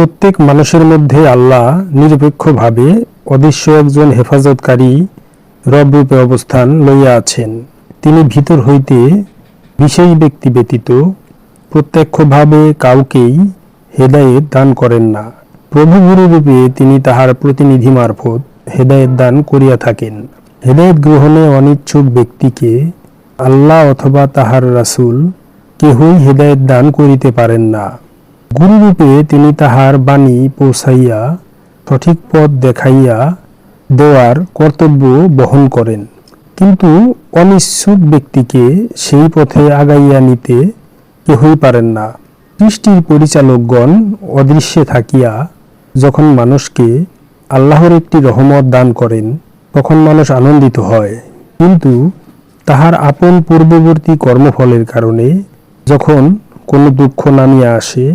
প্রত্যেক মানুষের মধ্যে আল্লাহ নিরপেক্ষভাবে অদৃশ্য একজন হেফাজতকারী রবরূপে অবস্থান লইয়া আছেন। তিনি ভিতর হইতে বিশেষ ব্যক্তি ব্যতীত প্রত্যক্ষভাবে কাউকেই হেদায়েত দান করেন না। প্রভু গুরুরূপে তিনি তাহার প্রতিনিধি মারফত হেদায়েত দান করিয়া থাকেন। হেদায়েত গ্রহণে অনিচ্ছুক ব্যক্তিকে আল্লাহ অথবা তাহার রাসূল কেহই হেদায়েত দান করিতে পারেন না। গুরুরূপে তিনি তাহার বাণী পৌঁছাইয়া, সঠিক পথ দেখাইয়া দেওয়ার কর্তব্য বহন করেন। কিন্তু অনিচ্ছুক ব্যক্তিকে সেই পথে আগাইয়া নিতে কেহই পারেন না। সৃষ্টির পরিচালকগণ অদৃশ্যে থাকিয়া যখন মানুষকে আল্লাহর একটি রহমত দান করেন, তখন মানুষ আনন্দিত হয়। কিন্তু তাহার আপন পূর্ববর্তী কর্মফলের কারণে যখন কোনো দুঃখ নামিয়া আসে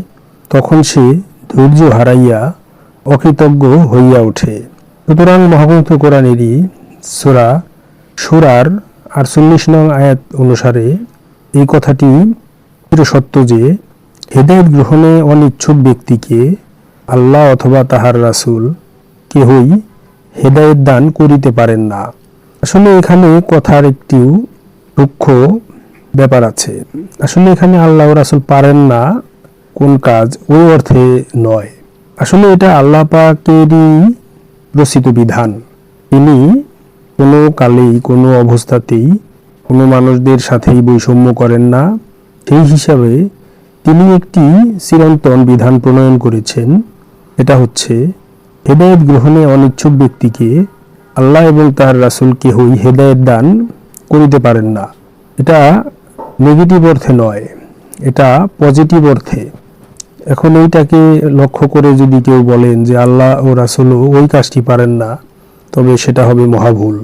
তখন সে ধৈর্য হারাইয়া অকৃতজ্ঞ হইয়া ওঠে। সুতরাং মহাগ্রন্থ কোরআনেরই সুরা সুরার আটচল্লিশ নং আয়াত অনুসারে এই কথাটি সত্য যে হেদায়ত গ্রহণে অনিচ্ছুক ব্যক্তিকে আল্লাহ অথবা তাহার রাসূল কেহই হেদায়েত দান করিতে পারেন না। আসলে এখানে কথার একটি দুঃখ ব্যাপার আছে। আসলে এখানে আল্লাহ রাসুল পারেন না কোন কাজ ওই অর্থে নয়। আসলে এটা আল্লাহ পাকেরই রচিত বিধান। তিনি কোনো কালেই, কোনো অবস্থাতেই, কোনো মানুষদের সাথেই বৈষম্য করেন না। সেই হিসাবে তিনি একটি চিরন্তন বিধান প্রণয়ন করেছেন। এটা হচ্ছে, হেদায়েত গ্রহণে অনিচ্ছুক ব্যক্তিকে আল্লাহ এবং তার রাসূল কেহই হেদায়েত দান করিতে পারেন না। এটা নেগেটিভ অর্থে নয়, এটা পজিটিভ অর্থে। এখন এইটাকে লক্ষ্য করে যদি কেউ বলেন যে আল্লাহ ও রাসুল ওই কাজটি পারেন না, তবে সেটা হবে মহাভুল।